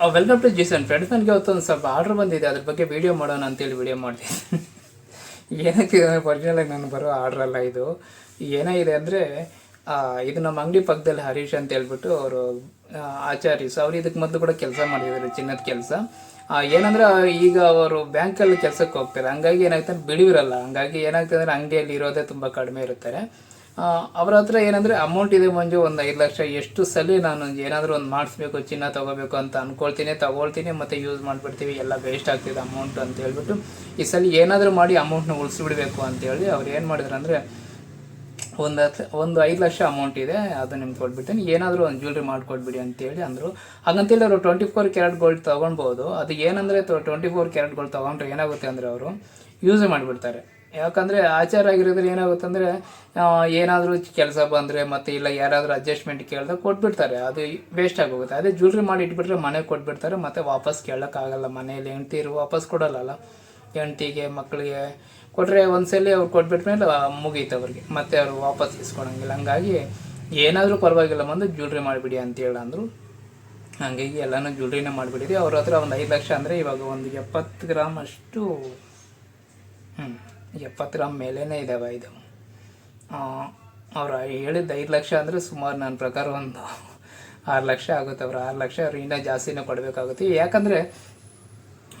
Welcome to ಜಿಸನ್ friends ನನಗೆ ಅವತ್ತು ಒಂದು ಸ್ವಲ್ಪ ಆರ್ಡರ್ ಬಂದಿದೆ. ಅದ್ರ ಬಗ್ಗೆ ವಿಡಿಯೋ ಮಾಡೋಣ ಅಂತೇಳಿ ವಿಡಿಯೋ ಮಾಡ್ತೀನಿ ಏನಕ್ಕೆ ಒರಿಜಿನಲ್ ಆಗಿ ನಾನು ಬರೋ ಆರ್ಡರ್ ಅಲ್ಲ ಇದು? ಏನಾಗಿದೆ ಅಂದರೆ ಇದು ನಮ್ಮ ಅಂಗಡಿ ಪಕ್ಕದಲ್ಲಿ ಹರೀಶ್ ಅಂತ ಹೇಳ್ಬಿಟ್ಟು ಅವರು ಆಚಾರ್ಯಸ್ ಅವ್ರು ಇದಕ್ಕೆ ಮೊದಲು ಕೂಡ ಕೆಲಸ ಮಾಡಿದ್ದಾರೆ ಚಿನ್ನದ ಕೆಲಸ. ಏನಂದ್ರೆ ಈಗ ಅವರು ಬ್ಯಾಂಕಲ್ಲಿ ಕೆಲಸಕ್ಕೆ ಹೋಗ್ತಾರೆ. ಹಂಗಾಗಿ ಏನಾಗ್ತದೆ? ಬಿಡುವಿರಲ್ಲ. ಹಂಗಾಗಿ ಏನಾಗ್ತದೆ ಅಂದರೆ ಅಂಗಡಿಯಲ್ಲಿ ಇರೋದೇ ತುಂಬ ಕಡಿಮೆ ಇರ್ತಾರೆ ಆ, ಅವ್ರ ಹತ್ರ ಏನಂದ್ರೆ ಅಮೌಂಟ್ ಇದೆ ಮಂಜು, ಒಂದು ಐದು ಲಕ್ಷ, ಎಷ್ಟು ಸಲ ನಾನು ಏನಾದರೂ ಒಂದು ಮಾಡಿಸ್ಬೇಕು, ಚಿನ್ನ ತಗೋಬೇಕು ಅಂತ ಅನ್ಕೊಳ್ತೀನಿ, ತಗೊಳ್ತೀನಿ, ಮತ್ತೆ ಯೂಸ್ ಮಾಡಿಬಿಡ್ತೀವಿ, ಎಲ್ಲ ವೇಸ್ಟ್ ಆಗ್ತಿದೆ ಅಮೌಂಟ್ ಅಂತ ಹೇಳ್ಬಿಟ್ಟು ಈ ಸಲ ಏನಾದರೂ ಮಾಡಿ ಅಮೌಂಟ್ನ ಉಳಿಸ್ಬಿಡ್ಬೇಕು ಅಂತೇಳಿ ಅವ್ರು ಏನು ಮಾಡಿದ್ರು ಅಂದರೆ ಒಂದು ಹತ್ತು ಒಂದು ಐದು ಲಕ್ಷ ಅಮೌಂಟ್ ಇದೆ, ಅದು ನಿಮ್ಗೆ ಕೊಟ್ಬಿಡ್ತೀನಿ, ಏನಾದರೂ ಒಂದು ಜ್ಯುವೆಲ್ರಿ ಮಾಡಿಕೊಟ್ಬಿಡಿ ಅಂತೇಳಿ ಅಂದರು. ಹಾಗಂತೇಳಿ ಅವರು ಟ್ವೆಂಟಿ ಫೋರ್ ಕ್ಯಾರೆಟ್ ಗೋಲ್ಡ್ ತೊಗೊಳ್ಬೋದು ಅದು ಏನಂದರೆ ಟ್ವೆಂಟಿ ಫೋರ್ ಕ್ಯಾರೆಟ್ ಗೋಲ್ಡ್ ತೊಗೊಂಡ್ರೆ ಏನಾಗುತ್ತೆ ಅಂದರೆ ಅವರು ಯೂಸ್ ಮಾಡಿಬಿಡ್ತಾರೆ. ಯಾಕಂದರೆ ಆಚಾರ ಆಗಿರೋದ್ರೆ ಏನಾಗುತ್ತೆ ಅಂದರೆ ಏನಾದರೂ ಕೆಲಸ ಬಂದರೆ ಮತ್ತು ಇಲ್ಲ ಯಾರಾದರೂ ಅಡ್ಜಸ್ಟ್ಮೆಂಟ್ ಕೇಳಿದ್ರೆ ಕೊಟ್ಬಿಡ್ತಾರೆ. ಅದು ವೇಸ್ಟ್ ಆಗೋಗುತ್ತೆ. ಅದೇ ಜ್ಯುವೆಲ್ರಿ ಮಾಡಿ ಇಟ್ಬಿಟ್ರೆ ಮನೆಗೆ ಕೊಟ್ಬಿಡ್ತಾರೆ, ಮತ್ತು ವಾಪಸ್ ಕೇಳೋಕ್ಕಾಗಲ್ಲ. ಮನೇಲಿ ಹೆಂಡ್ತಿರು ವಾಪಸ್ ಕೊಡಲ್ಲ ಹೆಂಡ್ತಿಗೆ ಮಕ್ಕಳಿಗೆ ಕೊಟ್ಟರೆ ಒಂದ್ಸಲಿ ಅವ್ರು ಕೊಟ್ಬಿಟ್ಮೇಲೆ ಮುಗೀತು ಅವ್ರಿಗೆ. ಮತ್ತೆ ಅವರು ವಾಪಸ್ ಇಸ್ಕೊಳಂಗಿಲ್ಲ. ಹಂಗಾಗಿ ಏನಾದರೂ ಪರವಾಗಿಲ್ಲ, ಬಂದು ಜ್ಯುವೆಲ್ರಿ ಮಾಡಿಬಿಡಿ ಅಂತ ಹೇಳಂದ್ರು ಹಂಗಾಗಿ ಎಲ್ಲನೂ ಜ್ಯುವೆಲ್ರಿನೇ ಮಾಡಿಬಿಟ್ಟಿದ್ವಿ. ಅವ್ರ ಹತ್ರ ಒಂದು ಐದು ಲಕ್ಷ ಅಂದರೆ ಇವಾಗ ಒಂದು ಎಪ್ಪತ್ತು ಗ್ರಾಮ್ ಅಷ್ಟು ಹ್ಞೂ ಎಪ್ಪತ್ತು ಗ್ರಾಮ್ ಮೇಲೇ ಇದ್ದಾವೆ ಇದು ಅವ್ರು ಹೇಳಿದ್ದು ಐದು ಲಕ್ಷ ಅಂದರೆ ಸುಮಾರು ನನ್ನ ಪ್ರಕಾರ ಒಂದು ಆರು ಲಕ್ಷ ಆಗುತ್ತೆ. ಅವ್ರು ಆರು ಲಕ್ಷ ಅವ್ರು ಇನ್ನೂ ಜಾಸ್ತಿನೇ ಕೊಡಬೇಕಾಗುತ್ತೆ. ಯಾಕಂದರೆ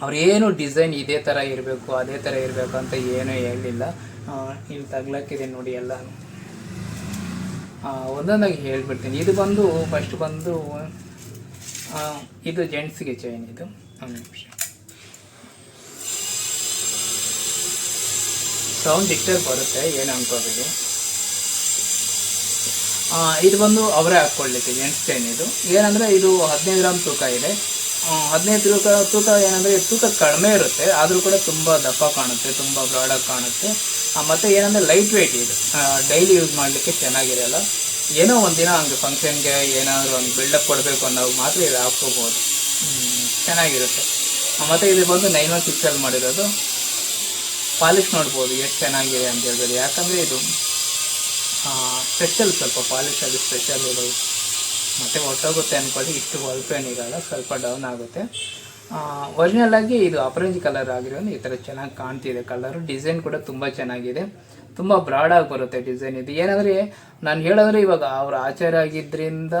ಅವ್ರೇನು ಡಿಸೈನ್ ಇದೇ ಥರ ಇರಬೇಕು, ಅದೇ ಥರ ಇರಬೇಕು ಅಂತ ಏನೂ ಹೇಳಲಿಲ್ಲ ಇಲ್ಲಿ ತಗ್ಲಕ್ಕಿದೆ ನೋಡಿ ಎಲ್ಲ ಒಂದೊಂದಾಗಿ ಹೇಳ್ಬಿಡ್ತೀನಿ. ಇದು ಬಂದು ಫಸ್ಟ್ ಬಂದು ಇದು ಜೆಂಟ್ಸ್ಗೆ ಚೈನ್ ಇದು. ಒಂದು ನಿಮಿಷ. ಸೌಂಡ್ ಡಿಕ್ಟರ್ ಬರುತ್ತೆ ಏನು ಅನ್ಕೋಬೇಡಿ ಆ, ಇದು ಬಂದು ಅವರೇ ಹಾಕ್ಕೊಳ್ಳಿಕ್ಕೆ ಚೈನ್ ಇದು? ಏನಂದರೆ ಇದು ಹದಿನೈದು ಗ್ರಾಮ್ ತೂಕ ಇದೆ. ಹದಿನೈದು ತೂಕ ತೂಕ ಏನಂದರೆ ತೂಕ ಕಡಿಮೆ ಇರುತ್ತೆ ಆದರೂ ಕೂಡ ತುಂಬ ದಪ್ಪ ಕಾಣುತ್ತೆ ತುಂಬ ಬ್ರಾಡಾಗಿ ಕಾಣುತ್ತೆ. ಮತ್ತು ಏನಂದರೆ ಲೈಟ್ ವೆಯ್ಟ್ ಇದು ಡೈಲಿ ಯೂಸ್ ಮಾಡಲಿಕ್ಕೆ ಚೆನ್ನಾಗಿರಲ್ಲ. ಏನೋ ಒಂದಿನ ಹಂಗೆ ಫಂಕ್ಷನ್ಗೆ ಏನಾದರೂ ಒಂದು ಬಿಲ್ಡಪ್ ಕೊಡಬೇಕು ಅನ್ನೋ ಮಾತ್ರ ಇದು ಹಾಕ್ಕೋಬೋದು. ಚೆನ್ನಾಗಿರುತ್ತೆ. ಮತ್ತೆ ಇದು ಬಂದು ನೈನ್ ಒನ್ ಸಿಕ್ಸಲ್ಲಿ ಮಾಡಿರೋದು. ಪಾಲಿಶ್ ನೋಡ್ಬೋದು ಎಷ್ಟು ಚೆನ್ನಾಗಿದೆ ಅಂತ ಹೇಳ್ಬೋದು ಯಾಕಂದರೆ ಇದು ಸ್ಪೆಷಲ್ ಸ್ವಲ್ಪ ಪಾಲಿಶ್ ಅದು ಸ್ಪೆಷಲ್ ಇರೋದು. ಮತ್ತೆ ಹೊಟ್ಟೋಗುತ್ತೆ ಅಂದ್ಕೊಳ್ಳಿ ಇಷ್ಟು ಹೊಲ್ಪೇನಿರಲ್ಲ ಸ್ವಲ್ಪ ಡೌನ್ ಆಗುತ್ತೆ. ಒರಿಜಿನಲ್ ಆಗಿ ಇದು ಆಪರೇಂಜ್ ಕಲರ್ ಆಗಿರೋದು ಈ ಥರ ಚೆನ್ನಾಗಿ ಕಾಣ್ತಿದೆ. ಕಲರು ಡಿಸೈನ್ ಕೂಡ ತುಂಬ ಚೆನ್ನಾಗಿದೆ. ತುಂಬ ಬ್ರಾಡಾಗಿ ಬರುತ್ತೆ ಡಿಸೈನ್ ಇದು. ಏನಂದರೆ, ನಾನು ಹೇಳೋದ್ರೆ ಇವಾಗ ಅವ್ರ ಆಚಾರ ಆಗಿದ್ದರಿಂದ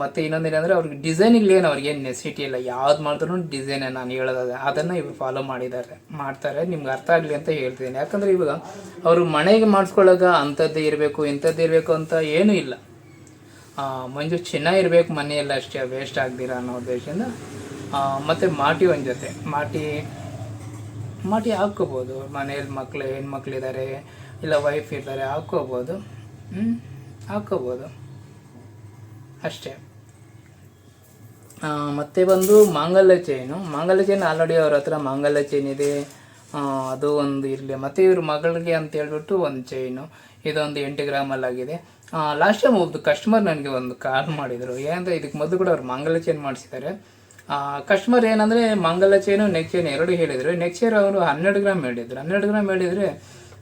ಮತ್ತು ಇನ್ನೊಂದೇನಂದರೆ ಅವ್ರಿಗೆ ಡಿಸೈನಿಗೆ ಏನು ಅವ್ರಿಗೆ ಏನು ನೆಸಿಟಿ ಇಲ್ಲ. ಯಾವ್ದು ಮಾಡಿದ್ರು ಡಿಸೈನೇ ನಾನು ಹೇಳೋದು ಅದನ್ನು ಇವರು ಫಾಲೋ ಮಾಡಿದ್ದಾರೆ, ಮಾಡ್ತಾರೆ. ನಿಮ್ಗೆ ಅರ್ಥ ಆಗಲಿ ಅಂತ ಹೇಳ್ತಿದ್ದೀನಿ. ಯಾಕಂದರೆ ಇವಾಗ ಅವರು ಮನೆಗೆ ಮಾಡಿಸ್ಕೊಳ್ಳಾಗ ಅಂಥದ್ದೇ ಇರಬೇಕು, ಇಂಥದ್ದೇ ಇರಬೇಕು ಅಂತ ಏನೂ ಇಲ್ಲ. ಮಂಜು, ಚೆನ್ನಾಗಿರ್ಬೇಕು ಮನೆಯಲ್ಲ ಅಷ್ಟೇ. ವೇಸ್ಟ್ ಆಗ್ದಿರ ಅನ್ನೋ ಉದ್ದೇಶದಿಂದ ಮತ್ತೆ ಮಾಟಿ ಒಂದು ಜೊತೆ. ಮಾಟಿ ಮಾಟಿ ಹಾಕ್ಕೋಬೋದು. ಮನೆಯಲ್ಲಿ ಮಕ್ಕಳು ಹೆಣ್ಮಕ್ಳಿದ್ದಾರೆ ಇಲ್ಲ ವೈಫ್ ಇದ್ದಾರೆ ಹಾಕ್ಕೋಬೋದು. ಹಾಕ್ಕೋಬೋದು. ಅಷ್ಟೇ. ಮತ್ತೆ ಬಂದು ಮಾಂಗಲ್ಯ ಚೈನು ಮಾಂಗಲ್ಯ ಚೈನ್ ಆಲ್ರೆಡಿ ಅವ್ರ ಹತ್ರ ಮಾಂಗಲ್ಯ ಚೈನ್ ಇದೆ. ಅದು ಒಂದು ಇರಲಿ. ಮತ್ತು ಇವ್ರ ಮಗಳಿಗೆ ಅಂತ ಹೇಳ್ಬಿಟ್ಟು ಒಂದು ಚೈನು ಇದೊಂದು ಎಂಟು ಗ್ರಾಮಲ್ಲಾಗಿದೆ ಲಾಸ್ಟ್ ಟೈಮ್ ಒಬ್ಬ ಕಸ್ಟಮರ್ ನನಗೆ ಒಂದು ಕಾಲ್ ಮಾಡಿದರು. ಏನಂದರೆ ಇದಕ್ಕೆ ಮೊದಲು ಕೂಡ ಅವ್ರು ಮಾಂಗಲ್ಯ ಚೈನ್ ಮಾಡಿಸಿದ್ದಾರೆ ಕಸ್ಟಮರ್ ಏನಂದರೆ ಮಂಗಲ ಚೈನು ನೆಕ್ ಚೈನ್ ಎರಡು ಹೇಳಿದರು. ನೆಕ್ ಚೈನ್ ಅವರು ಹನ್ನೆರಡು ಗ್ರಾಮ್ ಹೇಳಿದ್ರು. ಹನ್ನೆರಡು ಗ್ರಾಮ್ ಹೇಳಿದರೆ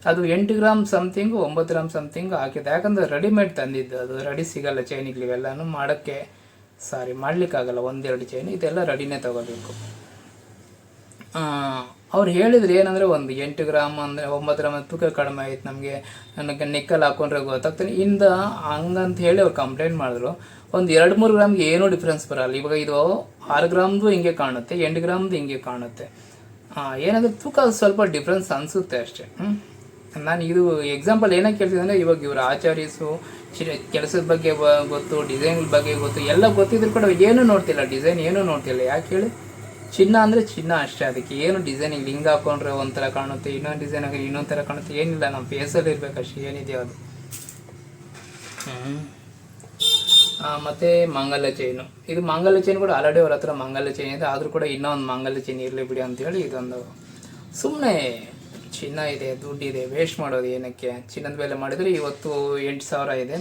ಅದು ಎಂಟು ಗ್ರಾಮ್ ಸಮಥಿಂಗು ಒಂಬತ್ತು ಗ್ರಾಮ್ ಸಮಥಿಂಗ್ ಹಾಕಿದೆ ಯಾಕಂದ್ರೆ ರೆಡಿಮೇಡ್ ತಂದಿದ್ದು ಅದು. ರೆಡಿ ಸಿಗಲ್ಲ ಚೈನಿಗೆ ಇವೆಲ್ಲನೂ ಮಾಡೋಕ್ಕೆ ಸಾರಿ ಮಾಡ್ಲಿಕ್ಕಾಗಲ್ಲ. ಒಂದೆರಡು ಚೈನ್ ಇದೆಲ್ಲ ರೆಡಿನೇ ತಗೋಬೇಕು. ಅವ್ರು ಹೇಳಿದ್ರು ಏನಂದರೆ ಒಂದು ಎಂಟು ಗ್ರಾಮ್ ಅಂದರೆ ಒಂಬತ್ತು ಗ್ರಾಮ್ ತೂಕ ಕಡಿಮೆ ಆಯ್ತು ನಮಗೆ. ನನಗೆ ನಿಕ್ಕಲ್ ಹಾಕೊಂಡ್ರೆ ಗೊತ್ತಾಗ್ತಾನೆ ಇಂದ ಹಂಗಂತ ಹೇಳಿ ಅವ್ರು ಕಂಪ್ಲೇಂಟ್ ಮಾಡಿದ್ರು. ಒಂದು ಎರಡು ಮೂರು ಗ್ರಾಮ್ಗೆ ಏನೂ ಡಿಫ್ರೆನ್ಸ್ ಬರಲ್ಲ. ಇವಾಗ ಇದು ಆರು ಗ್ರಾಮ್ದು ಹಿಂಗೆ ಕಾಣುತ್ತೆ, ಎಂಟು ಗ್ರಾಮ್ದು ಹಿಂಗೆ ಕಾಣುತ್ತೆ. ಏನಂದ್ರೆ ತೂಕ ಸ್ವಲ್ಪ ಡಿಫ್ರೆನ್ಸ್ ಅನಿಸುತ್ತೆ ಅಷ್ಟೇ? ನಾನು ಇದು ಎಕ್ಸಾಂಪಲ್ ಏನಕ್ಕೆ ಕೇಳ್ತಿದ್ದೆ ಅಂದರೆ ಇವಾಗ ಇವರು ಆಚಾರ್ಯಸು ಕೆಲಸದ ಬಗ್ಗೆ ಗೊತ್ತು ಡಿಸೈನ್ ಬಗ್ಗೆ ಗೊತ್ತು, ಎಲ್ಲ ಗೊತ್ತಿದ್ರು ಕೂಡ ಏನೂ ನೋಡ್ತಿಲ್ಲ ಡಿಸೈನ್ ಏನೂ ನೋಡ್ತಿಲ್ಲ. ಯಾಕೆ ಹೇಳಿ? ಚಿನ್ನ ಅಂದರೆ ಚಿನ್ನ ಅಷ್ಟೇ ಅದಕ್ಕೆ ಏನು ಡಿಸೈನಿಂಗ್ ಲಿಂಗ್ ಹಾಕೊಂಡ್ರೆ ಒಂಥರ ಕಾಣುತ್ತೆ ಇನ್ನೊಂದು ಡಿಸೈನ್ ಆಗಿ ಇನ್ನೊಂದು ಥರ ಕಾಣುತ್ತೆ ಏನಿಲ್ಲ ನಮ್ಮ ಫೇಸಲ್ಲಿ ಇರಬೇಕಷ್ಟೇ ಅಷ್ಟೇ ಏನಿದೆಯೋ ಅದು ಮತ್ತು ಮಾಂಗಲ್ಯ ಚೈನು. ಇದು ಮಂಗಲ ಚೈನ್ ಕೂಡ ಆಲ್ರೆಡಿ ಅವ್ರ ಹತ್ರ ಮಂಗಲ ಚೈನ್ ಇದೆ ಆದರೂ ಕೂಡ ಇನ್ನೂ ಒಂದು ಮಾಂಗಲ್ಯ ಚೈನ್ ಇರಲಿ ಬಿಡಿ ಅಂತೇಳಿ ಇದೊಂದು ಸುಮ್ಮನೆ ಚಿನ್ನ ಇದೆ ದುಡ್ಡಿದೆ ವೇಸ್ಟ್ ಮಾಡೋದು ಏನಕ್ಕೆ? ಚಿನ್ನದ ಬೆಲೆ ಮಾಡಿದರೆ ಇವತ್ತು ಎಂಟು ಸಾವಿರ ಇದೆ.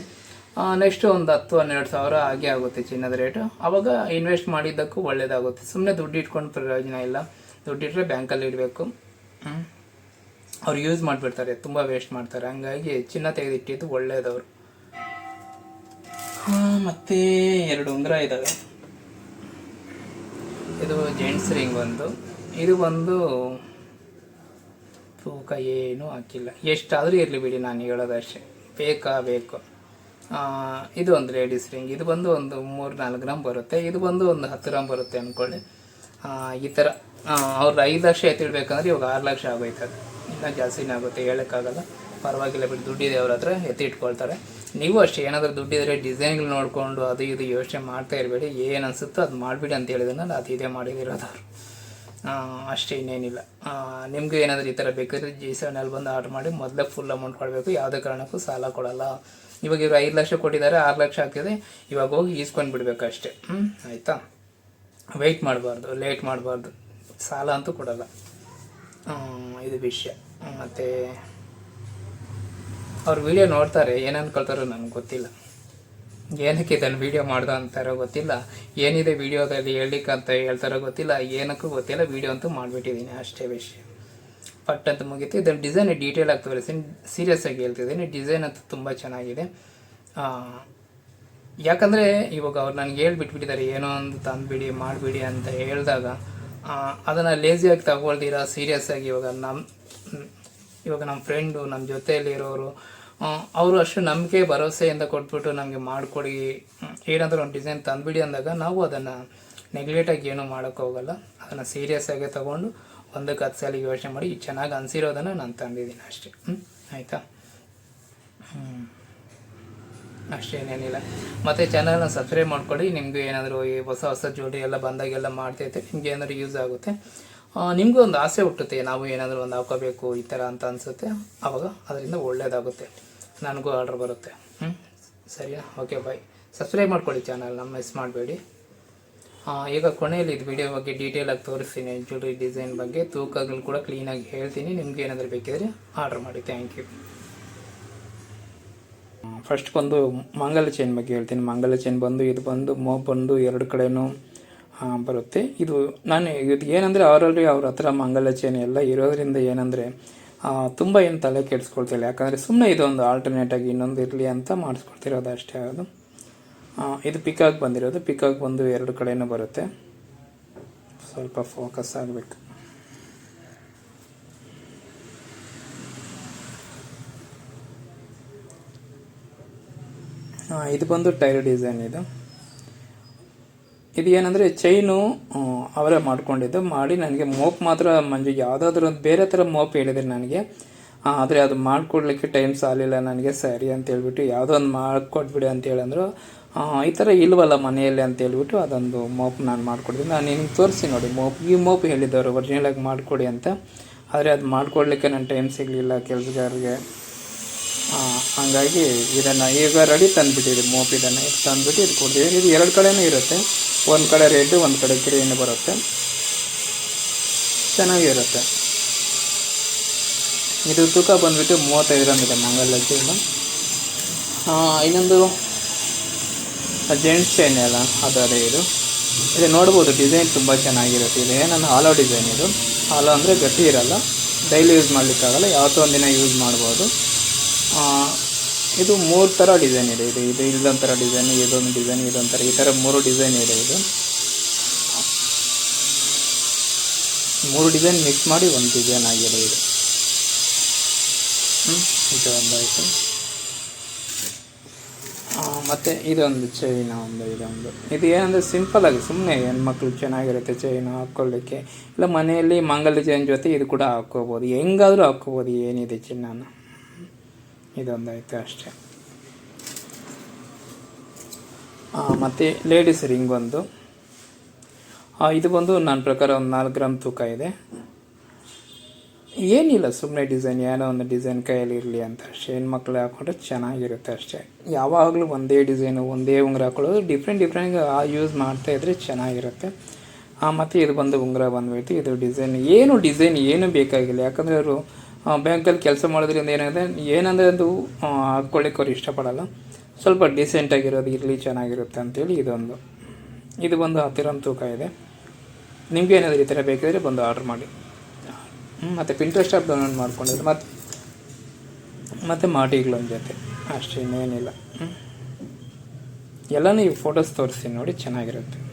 ನೆಕ್ಸ್ಟ್ ಒಂದು ಹತ್ತು, ಹನ್ನೆರಡು ಸಾವಿರ ಹಾಗೆ ಆಗುತ್ತೆ ಚಿನ್ನದ ರೇಟು ಆವಾಗ ಇನ್ವೆಸ್ಟ್ ಮಾಡಿದ್ದಕ್ಕೂ ಒಳ್ಳೇದಾಗುತ್ತೆ. ಸುಮ್ಮನೆ ದುಡ್ಡು ಇಟ್ಕೊಂಡು ಪ್ರಯೋಜನ ಇಲ್ಲ. ದುಡ್ಡಿಟ್ರೆ ಬ್ಯಾಂಕಲ್ಲಿ ಇಡಬೇಕು. ಅವ್ರು ಯೂಸ್ ಮಾಡಿಬಿಡ್ತಾರೆ. ತುಂಬ ವೇಸ್ಟ್ ಮಾಡ್ತಾರೆ. ಹಂಗಾಗಿ ಚಿನ್ನ ತೆಗೆದಿಟ್ಟಿದ್ದು ಒಳ್ಳೇದವರು. ಮತ್ತೆ ಎರಡು ಉಂಗುರ ಇದ್ದಾವೆ ಇದು ಜೆಂಟ್ಸ್ ರಿಂಗ್ ಒಂದು. ಇದು ಒಂದು ತೂಕ ಏನೂ ಹಾಕಿಲ್ಲ. ಎಷ್ಟಾದರೂ ಇರಲಿ ಬಿಡಿ, ನಾನು ಹೇಳೋದಷ್ಟೇ. ಬೇಕಾ ಬೇಕು. ಇದು ಒಂದು ಲೇಡೀಸ್ ರಿಂಗ್, ಇದು ಬಂದು ಒಂದು ಮೂರು ನಾಲ್ಕು ಗ್ರಾಮ್ ಬರುತ್ತೆ, ಇದು ಬಂದು ಒಂದು ಹತ್ತು ಗ್ರಾಮ್ ಬರುತ್ತೆ ಅಂದ್ಕೊಳ್ಳಿ ಈ ಥರ ಅವ್ರು ಐದು ಲಕ್ಷ ಎತ್ತಿಡ್ಬೇಕಂದ್ರೆ ಇವಾಗ ಆರು ಲಕ್ಷ ಆಗೋಯ್ತದೆ ಇನ್ನೂ ಜಾಸ್ತಿನೇ ಆಗುತ್ತೆ, ಹೇಳೋಕ್ಕಾಗಲ್ಲ. ಪರವಾಗಿಲ್ಲ ಬಿಟ್ಟು ದುಡ್ಡಿದೆ ಅವ್ರ ಹತ್ರ ಇಟ್ಕೊಳ್ತಾರೆ. ನೀವು ಅಷ್ಟೇ, ಏನಾದರೂ ದುಡ್ಡಿದ್ರೆ ಡಿಸೈನ್ಗಳು ನೋಡಿಕೊಂಡು ಅದು ಇದು ಯೋಚನೆ ಮಾಡ್ತಾ ಇರಬೇಡಿ. ಏನು ಅನಿಸುತ್ತೋ ಅದು ಮಾಡಿಬಿಡಿ ಅಂತ ಹೇಳಿದ್ರೆ ಅದು ಇದೇ ಮಾಡಿದಿರೋದವ್ರು ಅಷ್ಟೇ ಇನ್ನೇನಿಲ್ಲ. ನಿಮಗೂ ಏನಾದರೂ ಈ ಥರ ಬೇಕಾದರೆ ಜಿ ಸೆವೆನಲ್ಲಿ ಬಂದು ಆರ್ಡ್ರ್ ಮಾಡಿ, ಮೊದಲೇ ಫುಲ್ ಅಮೌಂಟ್ ಕೊಡಬೇಕು. ಯಾವುದೇ ಕಾರಣಕ್ಕೂ ಸಾಲ ಕೊಡಲ್ಲ. ಇವಾಗ ಇವರು ಐದು ಲಕ್ಷ ಕೊಟ್ಟಿದ್ದಾರೆ, ಆರು ಲಕ್ಷ ಆಗ್ತಿದೆ ಇವಾಗ ಹೋಗಿ ಈಸ್ಕೊಂಡು ಬಿಡ್ಬೇಕು ಅಷ್ಟೇ. ಹ್ಞೂ ಆಯಿತಾ? ವೆಯ್ಟ್ ಮಾಡಬಾರ್ದು ಲೇಟ್ ಮಾಡಬಾರ್ದು. ಸಾಲ ಅಂತೂ ಕೊಡಲ್ಲ. ಇದು ವಿಷಯ. ಮತ್ತು ಅವ್ರು ವಿಡಿಯೋ ನೋಡ್ತಾರೆ, ಏನು ನನಗೆ ಗೊತ್ತಿಲ್ಲ. ಏನಕ್ಕೆ ಇದನ್ನು ವೀಡಿಯೋ ಮಾಡ್ದ ಅಂತಾರೋ ಗೊತ್ತಿಲ್ಲ. ಏನಿದೆ ವಿಡಿಯೋದಲ್ಲಿ ಹೇಳಲಿಕ್ಕೆ ಅಂತ ಹೇಳ್ತಾರೋ ಗೊತ್ತಿಲ್ಲ. ಏನಕ್ಕೂ ಗೊತ್ತಿಲ್ಲ. ವೀಡಿಯೋ ಅಂತೂ ಮಾಡಿಬಿಟ್ಟಿದ್ದೀನಿ ಅಷ್ಟೇ ವಿಷಯ. ಪಟ್ ಅಂತ ಮುಗೀತು. ಇದರ ಡಿಸೈನ್ ಡೀಟೇಲ್ ಆಗಿ ತೋರಿಸ್ತೀನಿ ಸೀರಿಯಸ್ ಆಗಿ ಹೇಳ್ತಿದ್ದೀನಿ ಡಿಸೈನ್ ಅಂತೂ ತುಂಬ ಚೆನ್ನಾಗಿದೆ. ಯಾಕಂದರೆ ಇವಾಗ ಅವ್ರು ನನಗೆ ಹೇಳ್ಬಿಟ್ಬಿಟ್ಟಿದ್ದಾರೆ, ಏನೋ ಒಂದು ತಂದುಬಿಡಿ, ಮಾಡಿಬಿಡಿ ಅಂತ ಹೇಳಿದಾಗ ಅದನ್ನು ಲೇಸಿಯಾಗಿ ತಗೊಳ್ದಿರ ಸೀರಿಯಸ್ ಆಗಿ ಇವಾಗ ನಮ್ಮ ಇವಾಗ ನಮ್ಮ ಫ್ರೆಂಡು ನಮ್ಮ ಜೊತೆಯಲ್ಲಿರೋರು ಅವರು ಅಷ್ಟು ನಂಬಿಕೆ, ಭರವಸೆಯಿಂದ ಕೊಟ್ಬಿಟ್ಟು ನಮಗೆ ಮಾಡಿಕೊಡಿ, ಏನಾದರೂ ಒಂದು ಡಿಸೈನ್ ತಂದುಬಿಡಿ ಅಂದಾಗ ನಾವು ಅದನ್ನು ನೆಗ್ಲೆಕ್ಟಾಗಿ ಏನೂ ಮಾಡೋಕ್ಕೋಗಲ್ಲ ಅದನ್ನು ಸೀರಿಯಸ್ ತೊಗೊಂಡು ಒಂದಕ್ಕೆ ಹತ್ತು ಸಲ ಯೋಚನೆ ಮಾಡಿ ಚೆನ್ನಾಗಿ ಅನಿಸಿರೋದನ್ನು ನಾನು ತಂದಿದ್ದೀನಿ ಅಷ್ಟೇ. ಹ್ಞೂ ಆಯಿತಾ? ಹ್ಞೂ ಅಷ್ಟೇನೇನಿಲ್ಲ ಮತ್ತು ಚಾನಲ್ನ ಸಬ್ಸ್ಕ್ರೈಬ್ ಮಾಡ್ಕೊಳ್ಳಿ. ನಿಮಗೂ ಏನಾದರೂ ಈ ಹೊಸ ಹೊಸ ಜೋಡಿ ಎಲ್ಲ ಬಂದಾಗೆಲ್ಲ ಮಾಡ್ತೈತೆ ನಿಮಗೆ ಏನಾದರೂ ಯೂಸ್ ಆಗುತ್ತೆ. ನಿಮಗೂ ಒಂದು ಆಸೆ ಹುಟ್ಟುತ್ತೆ. ನಾವು ಏನಾದರೂ ಒಂದು ಹಾಕೋಬೇಕು ಈ ಥರ ಅಂತ ಅನಿಸುತ್ತೆ. ಆವಾಗ ಅದರಿಂದ ಒಳ್ಳೆಯದಾಗುತ್ತೆ ನನಗೂ ಆರ್ಡ್ರ್ ಬರುತ್ತೆ. ಹ್ಞೂ ಸರಿಯಾ? ಓಕೆ ಬಾಯ್ ಸಬ್ಸ್ಕ್ರೈಬ್ ಮಾಡ್ಕೊಳ್ಳಿ ಚಾನಲ್ನ ಮಿಸ್ ಮಾಡಬೇಡಿ. ಈಗ ಕೊನೆಯಲ್ಲಿ ಇದು ವಿಡಿಯೋ ಬಗ್ಗೆ ಡೀಟೇಲಾಗಿ ತೋರಿಸ್ತೀನಿ. ಜ್ಯುವೆಲ್ರಿ ಡಿಸೈನ್ ಬಗ್ಗೆ ತೂಕಗಳು ಕೂಡ ಕ್ಲೀನಾಗಿ ಹೇಳ್ತೀನಿ. ನಿಮ್ಗೆ ಏನಾದರೂ ಬೇಕಿದ್ರೆ ಆರ್ಡ್ರ್ ಮಾಡಿ. ಥ್ಯಾಂಕ್ ಯು ಫಸ್ಟ್ ಬಂದು ಮಂಗಲ ಚೈನ್ ಬಗ್ಗೆ ಹೇಳ್ತೀನಿ. ಮಂಗಲ ಚೈನ್ ಬಂದು, ಇದು ಬಂದು ಮೋ ಬಂದು, ಎರಡು ಕಡೆನೂ ಬರುತ್ತೆ. ಇದು ನಾನು ಇದು ಏನಂದರೆ ಅವರಲ್ಲಿ ಅವ್ರ ಹತ್ರ ಮಂಗಲ ಚೈನ್ ಎಲ್ಲ ಇರೋದ್ರಿಂದ ಏನಂದರೆ ತುಂಬ ಏನು ತಲೆ ಕೆಡಿಸ್ಕೊಳ್ತಿಲ್ಲ ಯಾಕಂದರೆ ಸುಮ್ಮನೆ ಇದೊಂದು ಆಲ್ಟರ್ನೇಟ್ ಆಗಿ ಇನ್ನೊಂದು ಇರಲಿ ಅಂತ ಮಾಡಿಸ್ಕೊಳ್ತಿರೋದು ಅಷ್ಟೇ ಅದು. ಇದು ಪಿಕಾಕ್ ಬಂದಿರೋದು. ಪಿಕಾಕ್ ಬಂದು ಎರಡು ಕಡೆಯೂ ಬರುತ್ತೆ. ಸ್ವಲ್ಪ ಫೋಕಸ್ ಆಗಬೇಕು. ಇದು ಬಂದು ಟೈರ್ ಡಿಸೈನ್ ಇದು. ಇದು ಏನಂದರೆ ಚೈನು ಅವರೇ ಮಾಡ್ಕೊಂಡಿದ್ದು. ಮಾಡಿ ನನಗೆ ಮೋಪ್ ಮಾತ್ರ ಮಂಜು ಯಾವುದಾದ್ರೂ ಒಂದು ಬೇರೆ ಥರ ಮೋಪ್ ಹೇಳಿದ್ರು ನನಗೆ. ಆದರೆ ಅದು ಮಾಡಿಕೊಡ್ಲಿಕ್ಕೆ ಟೈಮ್ ಸಾಲಿಲ್ಲ ನನಗೆ, ಸರಿ ಅಂತ ಹೇಳ್ಬಿಟ್ಟು ಯಾವುದೋ ಒಂದು ಮಾಡಿಕೊಟ್ಬಿಡಿ ಅಂತ ಹೇಳಂದ್ರು. ಈ ಥರ ಇಲ್ವಲ್ಲ ಮನೆಯಲ್ಲಿ ಅಂತ ಹೇಳ್ಬಿಟ್ಟು ಅದೊಂದು ಮೋಪ್ ನಾನು ಮಾಡಿಕೊಡ್ತೀನಿ. ನಾನು ನಿಮ್ಗೆ ತೋರಿಸಿ ನೋಡಿ ಮೋಪ್. ಈ ಮೋಪ್ ಹೇಳಿದ್ದವರು ಒರಿಜಿನಲಾಗಿ ಮಾಡಿಕೊಡಿ ಅಂತ. ಆದರೆ ಅದು ಮಾಡಿಕೊಡ್ಲಿಕ್ಕೆ ನನ್ನ ಟೈಮ್ ಸಿಗಲಿಲ್ಲ ಕೆಲಸಗಾರರಿಗೆ ಹಾಗಾಗಿ ಇದನ್ನು ಈಗ ರೆಡಿ ತಂದುಬಿಟ್ಟಿದೆ ಮೋಪ್ ಇದನ್ನು. ತಂದುಬಿಟ್ಟು ಇದು ಕೊಡ್ತೀವಿ ಇದು ಎರಡು ಕಡೆನೂ ಇರುತ್ತೆ. ಒಂದು ಕಡೆ ರೆಡ್ ಒಂದು ಕಡೆ ಗ್ರೀನ್ ಬರುತ್ತೆ. ಚೆನ್ನಾಗಿರುತ್ತೆ. ಇದು ತೂಕ ಬಂದುಬಿಟ್ಟು ಮೂವತ್ತೈದು ಗ್ರಾಮ್ ಇದೆ ಮಂಗಲ ಚೈನು ಇನ್ನೊಂದು ಜೆಂಟ್ಸ್ ಚೈನ್ ಅಲ್ಲ ಅದು ಇದು. ಇದು ನೋಡ್ಬೋದು, ಡಿಸೈನ್ ತುಂಬ ಚೆನ್ನಾಗಿರುತ್ತೆ. ಇದು ಏನಂದ್ರೆ ಹಾಲೋ ಡಿಸೈನ್ ಇದು. ಹಾಲೋ ಅಂದರೆ ಗಟ್ಟಿ ಇರಲ್ಲ. ಡೈಲಿ ಯೂಸ್ ಮಾಡಲಿಕ್ಕಾಗಲ್ಲ, ಯಾವತ್ತೋ ಒಂದಿನ ಯೂಸ್ ಮಾಡ್ಬೋದು. ಇದು ಮೂರು ಥರ ಡಿಸೈನ್ ಇದೆ. ಇದು ಇದು ಇಲ್ಲೊಂಥರ ಡಿಸೈನ್, ಇದೊಂದು ಡಿಸೈನ್, ಇದೊಂಥರ, ಈ ಥರ ಮೂರು ಡಿಸೈನ್ ಇದೆ ಇದು. ಮೂರು ಡಿಸೈನ್ ಮಿಕ್ಸ್ ಮಾಡಿ ಒಂದು ಡಿಸೈನ್ ಆಗಿದೆ ಇದು. ಹ್ಞೂ ಇದು ಒಂದಾಯಿತು. ಮತ್ತು ಇದೊಂದು ಚೈನ ಒಂದು, ಇದೊಂದು. ಇದು ಏನಂದರೆ ಸಿಂಪಲ್ಲಾಗಿ ಸುಮ್ಮನೆ ಹೆಣ್ಮಕ್ಳು ಚೆನ್ನಾಗಿರುತ್ತೆ ಚೈನು ಹಾಕ್ಕೊಳ್ಳಿಕ್ಕೆ. ಇಲ್ಲ ಮನೆಯಲ್ಲಿ ಮಂಗಲ ಚೈನ್ ಜೊತೆ ಇದು ಕೂಡ ಹಾಕ್ಕೋಬೋದು. ಹೆಂಗಾದರೂ ಹಾಕ್ಕೋಬೋದು ಏನಿದೆ ಚಿನ್ನನ. ಐತೆ ಅಷ್ಟೇ. ಮತ್ತು ಲೇಡೀಸ್ ರಿಂಗ್ ಒಂದು. ಇದು ಬಂದು ನನ್ನ ಪ್ರಕಾರ ಒಂದು ನಾಲ್ಕು ಗ್ರಾಮ್ ತೂಕ ಇದೆ. ಏನಿಲ್ಲ ಸುಮ್ಮನೆ ಡಿಸೈನ್ ಏನೋ ಒಂದು ಡಿಸೈನ್ ಕೈಯಲ್ಲಿ ಇರಲಿ ಅಂತ. ಅಷ್ಟೇ ಹೆಣ್ಮಕ್ಳು ಹಾಕೊಂಡ್ರೆ ಚೆನ್ನಾಗಿರುತ್ತೆ ಅಷ್ಟೇ. ಯಾವಾಗಲೂ ಒಂದೇ ಡಿಸೈನು ಒಂದೇ ಉಂಗುರ ಹಾಕೊಳ್ಳೋದು ಡಿಫ್ರೆಂಟ್ ಡಿಫ್ರೆಂಟ್ ಯೂಸ್ ಮಾಡ್ತಾ ಇದ್ರೆ ಚೆನ್ನಾಗಿರುತ್ತೆ. ಮತ್ತು ಇದು ಬಂದು ಉಂಗುರ ಬಂದ್ಬಿಟ್ಟು ಇದು ಡಿಸೈನ್ ಏನು ಡಿಸೈನ್ ಏನು ಬೇಕಾಗಿಲ್ಲ. ಯಾಕಂದರೆ ಅವರು ಬ್ಯಾಂಕಲ್ಲಿ ಕೆಲಸ ಮಾಡೋದ್ರಿಂದ ಏನಾಗಿದೆ ಏನಂದರೆ ಅದು ಆ, ಹಾಕ್ಕೊಳ್ಳಿಕ್ಕೆ ಅವ್ರು ಇಷ್ಟಪಡಲ್ಲ. ಸ್ವಲ್ಪ ಡಿಸೆಂಟಾಗಿರೋದು ಇರಲಿ ಚೆನ್ನಾಗಿರುತ್ತೆ ಅಂತೇಳಿ ಇದೊಂದು. ಇದು ಬಂದು ಹತ್ತಿರ ತೂಕ ಇದೆ. ನಿಮ್ಗೆ ಏನಾದರೂ ಈ ಥರ ಬೇಕಿದ್ರೆ ಬಂದು ಆರ್ಡ್ರ್ ಮಾಡಿ. ಮತ್ತು ಪಿಂಟ್ರೆಸ್ಟ್ ಆ್ಯಪ್ ಡೌನ್ಲೋಡ್ ಮಾಡ್ಕೊಂಡಿದ್ರು ಮತ್ತು ಮತ್ತು ಮಾಟಿಗಳೊಂದು ಜೊತೆ. ಅಷ್ಟೇ ಇನ್ನೇನಿಲ್ಲ. ಹ್ಞೂ ಎಲ್ಲನೂ ಈ ಫೋಟೋಸ್ ತೋರಿಸ್ತೀನಿ ನೋಡಿ ಚೆನ್ನಾಗಿರುತ್ತೆ.